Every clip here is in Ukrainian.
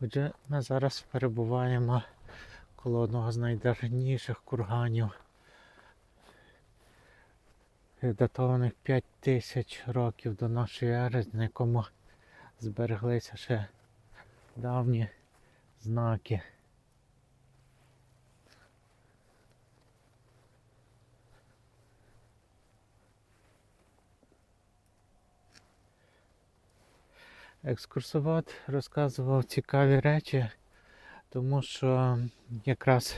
Отже, ми зараз перебуваємо коло одного з найдавніших курганів, датованих 5 тисяч років до нашої ери, на якому збереглися ще давні знаки. Екскурсовод розказував цікаві речі, тому що якраз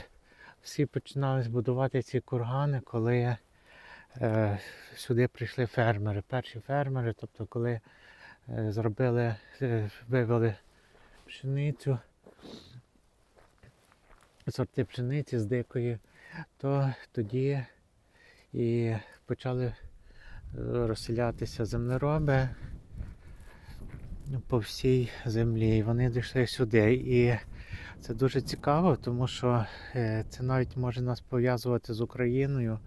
всі починали будувати ці кургани, коли е, сюди прийшли фермери. Перші фермери, тобто коли е, зробили, е, вивели пшеницю, сорти пшениці з дикої, то тоді і почали е, розселятися землероби по всій землі. І вони дійшли сюди. І це дуже цікаво, тому що е, це навіть може нас пов'язувати з Україною,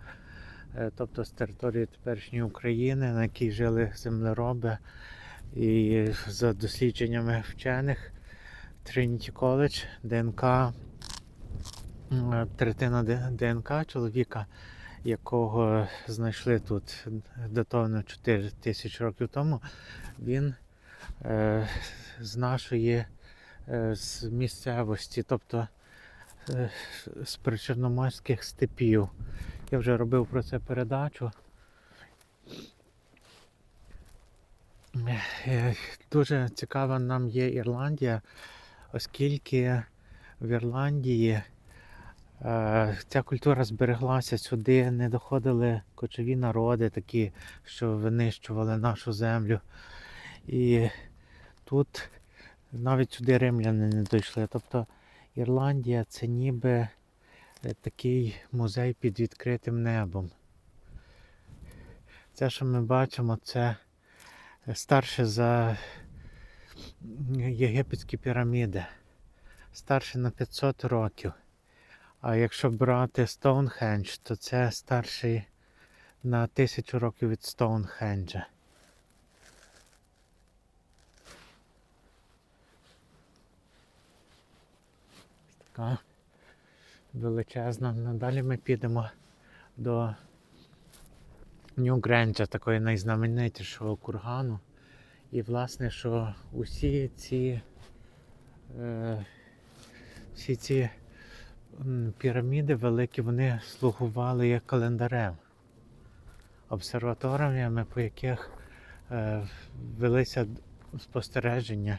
е, тобто з території теперішньої України, на якій жили землероби. І за дослідженнями вчених Trinity College, ДНК, третина ДНК чоловіка, якого знайшли тут датовано 4 тисячі років тому, він е, з нашої е, з місцевості, тобто е, з причорноморських степів. Я вже робив про це передачу. Е, Дуже цікава нам є Ірландія, оскільки в Ірландії е, ця культура збереглася сюди, не доходили кочові народи, такі, що винищували нашу землю. І тут навіть сюди римляни не дійшли. Тобто Ірландія це ніби е, такий музей під відкритим небом. Це, що ми бачимо, це старше за єгипетські піраміди. Старше на 500 років. А якщо брати Стоунхендж, то це старший на тисячу років від Стоунхенджа. Така величезна. Надалі ми підемо до Нью-Гренджа, такої найзнаменитішого кургану. І власне, що усі ці е, всі ці піраміди великі, вони слугували як календарем, обсерваторіями, по яких е, велися спостереження